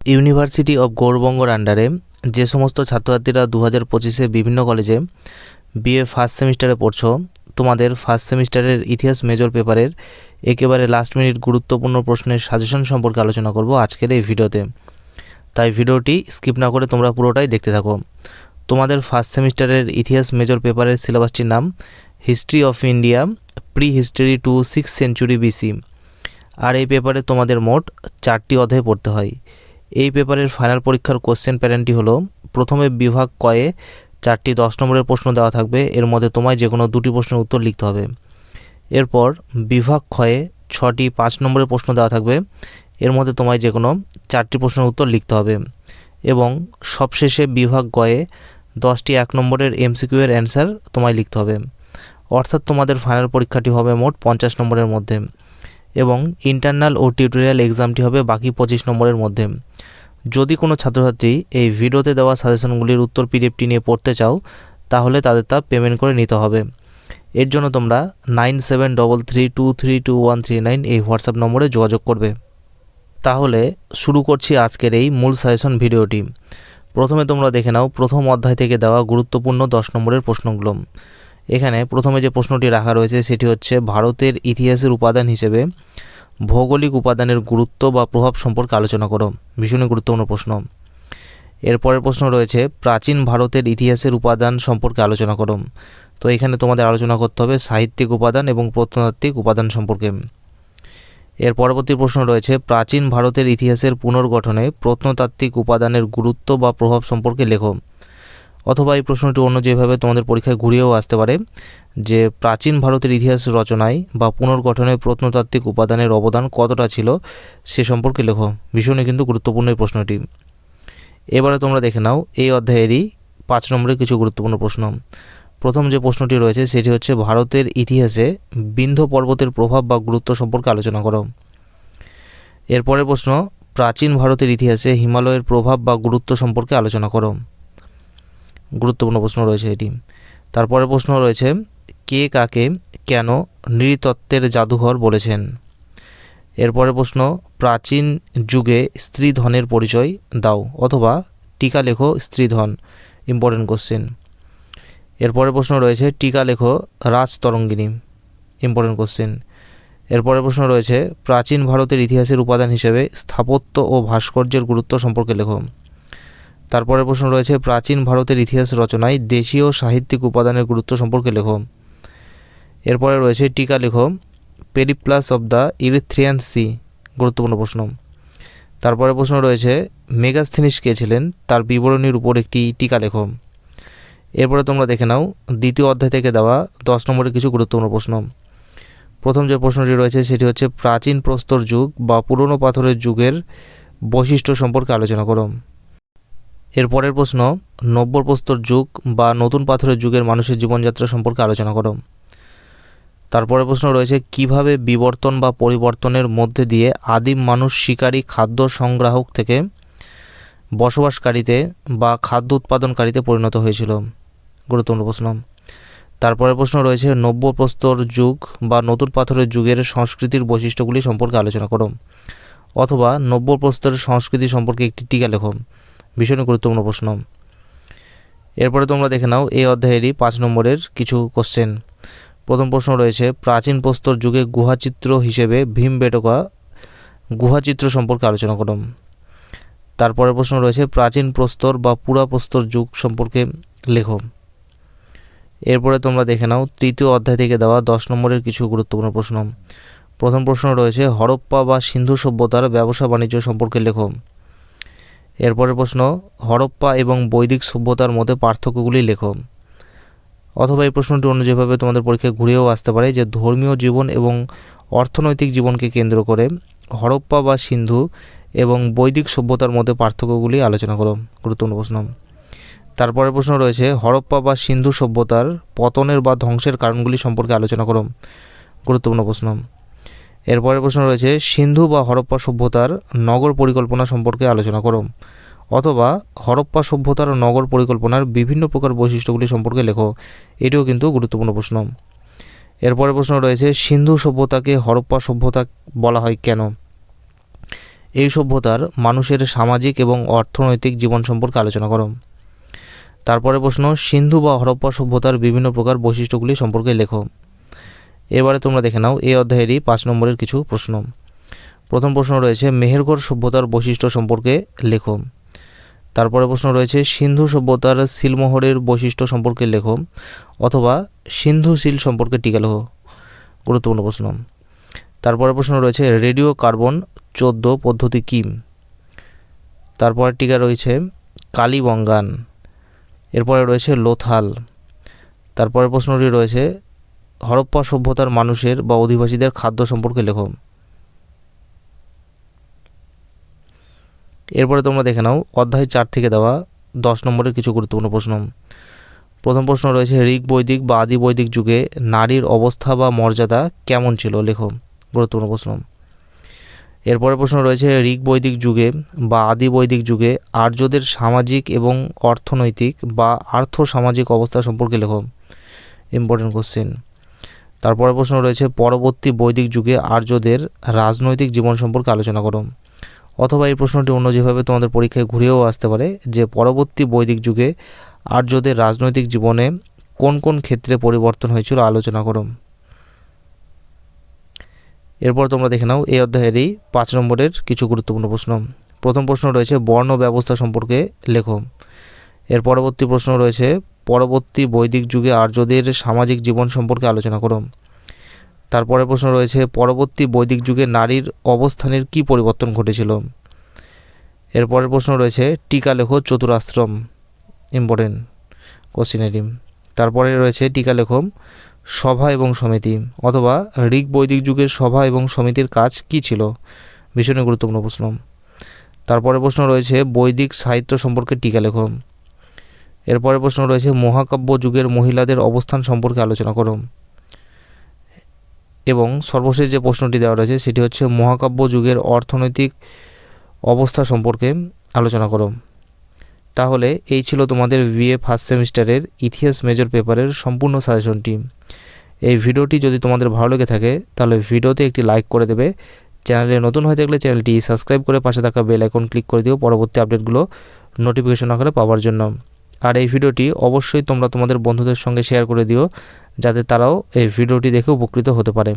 University of গৌরবঙ্গর আন্ডারে যে সমস্ত ছাত্রছাত্রীরা দু হাজার পঁচিশে বিভিন্ন কলেজে বিএ ফার্স্ট সেমিস্টারে পড়ছো, তোমাদের ফার্স্ট সেমিস্টারের ইতিহাস মেজর পেপারের একেবারে লাস্ট মিনিট গুরুত্বপূর্ণ প্রশ্নের সাজেশন সম্পর্কে আলোচনা করব আজকের এই ভিডিওতে। তাই ভিডিওটি স্কিপ না করে তোমরা পুরোটাই দেখতে থাকো। তোমাদের ফার্স্ট সেমিস্টারের ইতিহাস মেজর পেপারের সিলেবাসটির নাম history of India prehistory to six century BC আর এই পেপারে তোমাদের মোট চারটি অধ্যায় পড়তে হয়। এই পেপারের ফাইনাল পরীক্ষার কোশ্চেন প্যাটার্নটি হলো, প্রথমে বিভাগ কয়ে চারটি দশ নম্বরের প্রশ্ন দেওয়া থাকবে, এর মধ্যে তোমায় যে কোনো দুটি প্রশ্নের উত্তর লিখতে হবে। এরপর বিভাগ ক্ষয়ে ছটি পাঁচ নম্বরের প্রশ্ন দেওয়া থাকবে, এর মধ্যে তোমায় যে কোনো চারটি প্রশ্নের উত্তর লিখতে হবে। এবং সবশেষে বিভাগ গয়ে দশটি এক নম্বরের এমসিকিউ এর অ্যান্সার তোমায় লিখতে হবে। অর্থাৎ তোমাদের ফাইনাল পরীক্ষাটি হবে মোট পঞ্চাশ নম্বরের মধ্যে। এবং ইন্টারনাল ও টিউটোরিয়াল এক্সামটি হবে বাকি পঁচিশ নম্বরের মধ্যে। যদি কোনো ছাত্রছাত্রী এই ভিডিওতে দেওয়া সাজেশনগুলির উত্তর পিডিএফটি নিয়ে পড়তে চাও, তাহলে তাদের তা পেমেন্ট করে নিতে হবে। এর জন্য তোমরা nine seven double three two three two one three nine এই হোয়াটসঅ্যাপ নম্বরে যোগাযোগ করবে। তাহলে শুরু করছি আজকের এই মূল সাজেশন ভিডিওটি। প্রথমে তোমরা দেখে নাও, প্রথম অধ্যায় থেকে দেওয়া গুরুত্বপূর্ণ দশ নম্বরের প্রশ্নগুলো। এখানে প্রথমে যে প্রশ্নটি রাখা রয়েছে সেটি হচ্ছে ভারতের ইতিহাসের উপাদান হিসেবে ভৌগোলিক উপাদানের গুরুত্ব বা প্রভাব সম্পর্কে আলোচনা করো। ভীষণই গুরুত্বপূর্ণ প্রশ্ন। এরপরের প্রশ্ন রয়েছে, প্রাচীন ভারতের ইতিহাসের উপাদান সম্পর্কে আলোচনা করো। তো এখানে তোমাদের আলোচনা করতে হবে সাহিত্যিক উপাদান এবং প্রত্নতাত্ত্বিক উপাদান সম্পর্কে। এর পরবর্তী প্রশ্ন রয়েছে, প্রাচীন ভারতের ইতিহাসের পুনর্গঠনে প্রত্নতাত্ত্বিক উপাদানের গুরুত্ব বা প্রভাব সম্পর্কে লেখো। অথবা এই প্রশ্নটি অন্য যেভাবে তোমাদের পরীক্ষায় ঘুরিয়েও আসতে পারে, যে প্রাচীন ভারতের ইতিহাস রচনায় বা পুনর্গঠনে প্রত্নতাত্ত্বিক উপাদানের অবদান কতটা ছিল সে সম্পর্কে লেখো। ভীষণই কিন্তু গুরুত্বপূর্ণ এই প্রশ্নটি। এবারে তোমরা দেখে নাও, এই অধ্যায়েরই পাঁচ নম্বরের কিছু গুরুত্বপূর্ণ প্রশ্ন। প্রথম যে প্রশ্নটি রয়েছে সেটি হচ্ছে, ভারতের ইতিহাসে বিন্ধ্য পর্বতের প্রভাব বা গুরুত্ব সম্পর্কে আলোচনা করো। এরপরের প্রশ্ন, প্রাচীন ভারতের ইতিহাসে হিমালয়ের প্রভাব বা গুরুত্ব সম্পর্কে আলোচনা করো। গুরুত্বপূর্ণ প্রশ্ন রয়েছে এটি। তারপরে প্রশ্ন রয়েছে, কে কাকে কেন নৃতত্ত্বের জাদুঘর বলেছেন? এরপরে প্রশ্ন, প্রাচীন যুগে স্ত্রীধনের পরিচয় দাও অথবা টিকা লেখো স্ত্রীধন ইম্পর্টেন্ট কোশ্চেন এরপরে প্রশ্ন রয়েছে, টিকা লেখো রাজতরঙ্গিনী ইম্পর্টেন্ট কোশ্চেন এরপরে প্রশ্ন রয়েছে, প্রাচীন ভারতের ইতিহাসের উপাদান হিসেবে স্থাপত্য ও ভাস্কর্যের গুরুত্ব সম্পর্কে লেখো। তারপরে প্রশ্ন রয়েছে, প্রাচীন ভারতের ইতিহাস রচনায় দেশীয় সাহিত্যিক উপাদানের গুরুত্ব সম্পর্কে লেখো। এরপরে রয়েছে, টিকা লেখো, Periplus of the Erythraean sea, গুরুত্বপূর্ণ প্রশ্ন। তারপরে প্রশ্ন রয়েছে, মেগাস্থিনিস কে ছিলেন? তার বিবরণীর উপর একটি টিকা লেখো। এরপরে তোমরা দেখে নাও, দ্বিতীয় অধ্যায় থেকে দেওয়া দশ নম্বরের কিছু গুরুত্বপূর্ণ প্রশ্ন। প্রথম যে প্রশ্নটি রয়েছে, সেটি হচ্ছে, প্রাচীন প্রস্তর যুগ বা পুরনো পাথরের যুগের বৈশিষ্ট্য সম্পর্কে আলোচনা করো। এরপরের প্রশ্ন নব্য প্রস্তর যুগ বা নতুন পাথরের যুগের মানুষের জীবনযাত্রা সম্পর্কে আলোচনা করো। তারপরে প্রশ্ন রয়েছে, কীভাবে বিবর্তন বা পরিবর্তনের মধ্যে দিয়ে আদিম মানুষ শিকারী, খাদ্য সংগ্রাহক থেকে বসবাসকারীতে বা খাদ্য উৎপাদনকারীতে পরিণত হয়েছিল? গুরুত্বপূর্ণ প্রশ্ন। তারপরে প্রশ্ন রয়েছে নব্য প্রস্তর যুগ বা নতুন পাথরের যুগের সংস্কৃতির বৈশিষ্ট্যগুলি সম্পর্কে আলোচনা করো। অথবা নব্য প্রস্তরের সংস্কৃতি সম্পর্কে একটি টিকা লেখো। ভীষণই গুরুত্বপূর্ণ প্রশ্ন। এরপরে তোমরা দেখে নাও, এই অধ্যায়েরই পাঁচ নম্বরের কিছু কোশ্চেন প্রথম প্রশ্ন রয়েছে, প্রাচীন প্রস্তর যুগে গুহাচিত্র হিসেবে ভীমবেটকা গুহাচিত্র সম্পর্কে আলোচনা করম তারপরে প্রশ্ন রয়েছে, প্রাচীন প্রস্তর বা পুরা প্রস্তর যুগ সম্পর্কে লেখো। এরপরে তোমরা দেখে নাও, তৃতীয় অধ্যায় থেকে দেওয়া দশ নম্বরের কিছু গুরুত্বপূর্ণ প্রশ্ন। প্রথম প্রশ্ন রয়েছে, হরপ্পা বা সিন্ধু সভ্যতার ব্যবসা বাণিজ্য সম্পর্কে লেখো। এরপরের প্রশ্ন, হরপ্পা এবং বৈদিক সভ্যতার মধ্যে পার্থক্যগুলি লেখো। অথবা এই প্রশ্নটি অন্য যেভাবে তোমাদের পরীক্ষায় ঘুরেও আসতে পারে যে ধর্মীয় জীবন এবং অর্থনৈতিক জীবনকে কেন্দ্র করে হরপ্পা বা সিন্ধু এবং বৈদিক সভ্যতার মধ্যে পার্থক্যগুলি আলোচনা করো, গুরুত্বপূর্ণ প্রশ্ন। তারপরের প্রশ্ন রয়েছে, হরপ্পা বা সিন্ধু সভ্যতার পতনের বা ধ্বংসের কারণগুলি সম্পর্কে আলোচনা করো, গুরুত্বপূর্ণ প্রশ্ন। এরপরের প্রশ্ন রয়েছে, সিন্ধু বা হরপ্পা সভ্যতার নগর পরিকল্পনা সম্পর্কে আলোচনা করো। অথবা, হরপ্পা সভ্যতার নগর পরিকল্পনার বিভিন্ন প্রকার বৈশিষ্ট্যগুলি সম্পর্কে লেখো। এটিও কিন্তু গুরুত্বপূর্ণ প্রশ্ন। এরপরের প্রশ্ন রয়েছে, সিন্ধু সভ্যতাকে হরপ্পা সভ্যতা বলা হয় কেন? এই সভ্যতার মানুষের সামাজিক এবং অর্থনৈতিক জীবন সম্পর্কে আলোচনা করো। তারপরে প্রশ্ন, সিন্ধু বা হরপ্পা সভ্যতার বিভিন্ন প্রকার বৈশিষ্ট্যগুলি সম্পর্কে লেখো। এবারে তোমরা দেখে নাও, এই অধ্যায়েরই পাঁচ নম্বরের কিছু প্রশ্ন। প্রথম প্রশ্ন রয়েছে, মেহেরগড় সভ্যতার বৈশিষ্ট্য সম্পর্কে লেখো। তারপরে প্রশ্ন রয়েছে, সিন্ধু সভ্যতার সিলমোহরের বৈশিষ্ট্য সম্পর্কে লেখো, অথবা সিন্ধু সিল সম্পর্কে টিকা লেখো। গুরুত্বপূর্ণ প্রশ্ন। তারপরে প্রশ্ন রয়েছে, রেডিও কার্বন চোদ্দ পদ্ধতি কী? তারপরে টিকা রয়েছে, কালীবঙ্গান। এরপরে রয়েছে, লোথাল। তারপরে প্রশ্নটি রয়েছে হরপ্পা সভ্যতার মানুষের বা অধিবাসীদের খাদ্য সম্পর্কে লেখো। এরপরে তোমরা দেখে নাও, অধ্যায় চার থেকে দেওয়া দশ নম্বরের কিছু গুরুত্বপূর্ণ প্রশ্ন। প্রথম প্রশ্ন রয়েছে ঋগ বৈদিক বা আদি বৈদিক যুগে নারীর অবস্থা বা মর্যাদা কেমন ছিল? লেখো, গুরুত্বপূর্ণ প্রশ্ন। এরপরে প্রশ্ন রয়েছে ঋগ বৈদিক যুগে বা আদি বৈদিক যুগে আর্যদের সামাজিক এবং অর্থনৈতিক বা আর্থ সামাজিক অবস্থা সম্পর্কে লেখো। Important question. তারপরে প্রশ্ন রয়েছে, পরবর্তী বৈদিক যুগে আর্যদের রাজনৈতিক জীবন সম্পর্কে আলোচনা করো। অথবা এই প্রশ্নটি অন্য যেভাবে তোমাদের পরীক্ষায় ঘুরেও আসতে পারে যে, পরবর্তী বৈদিক যুগে আর্যদের রাজনৈতিক জীবনে কোন কোন ক্ষেত্রে পরিবর্তন হয়েছিল আলোচনা করো। এরপর তোমরা দেখে নাও, এই অধ্যায়েরই পাঁচ নম্বরের কিছু গুরুত্বপূর্ণ প্রশ্ন। প্রথম প্রশ্ন রয়েছে, বর্ণ ব্যবস্থা সম্পর্কে লেখো। এর পরবর্তী প্রশ্ন রয়েছে পরবর্তী বৈদিক যুগে আর্যদের সামাজিক জীবন সম্পর্কে আলোচনা করো তারপরে প্রশ্ন রয়েছে, পরবর্তী বৈদিক যুগে নারীর অবস্থানের কী পরিবর্তন ঘটেছিল? এরপরের প্রশ্ন রয়েছে টিকা লেখো চতুরাশ্রম ইম্পর্টেন্ট কোশ্চিনেরি তারপরে রয়েছে টিকা লেখো সভা এবং সমিতি অথবা ঋগ বৈদিক যুগের সভা এবং সমিতির কাজ কী ছিল? ভীষণই গুরুত্বপূর্ণ প্রশ্ন। তারপরে প্রশ্ন রয়েছে, বৈদিক সাহিত্য সম্পর্কে টিকা লেখো এরপরে প্রশ্ন রয়েছে, মহাকাব্য যুগের মহিলাদের অবস্থান সম্পর্কে আলোচনা করো এবং সর্বশেষ যে প্রশ্নটি দেওয়া রয়েছে, সেটি হচ্ছে, মহাকাব্য যুগের অর্থনৈতিক অবস্থা সম্পর্কে আলোচনা করো তাহলে, এই ছিল তোমাদের বিএ ফার্স্ট সেমিস্টারের ইতিহাস মেজর পেপারের সম্পূর্ণ সাজেশনটি এই ভিডিওটি যদি তোমাদের ভালো লেগে থাকে, তাহলে ভিডিওতে একটি লাইক করে দেবে। চ্যানেলে নতুন হয়ে থাকলে চ্যানেলটি সাবস্ক্রাইব করে পাশে থাকা বেল আইকন ক্লিক করে দিও পরবর্তী আপডেটগুলো নোটিফিকেশন আকারে পাওয়ার জন্য। আর এই ভিডিওটি অবশ্যই তোমরা তোমাদের বন্ধুদের সঙ্গে শেয়ার করে দিও, যাতে তারাও এই ভিডিওটি দেখে উপকৃত হতে পারে।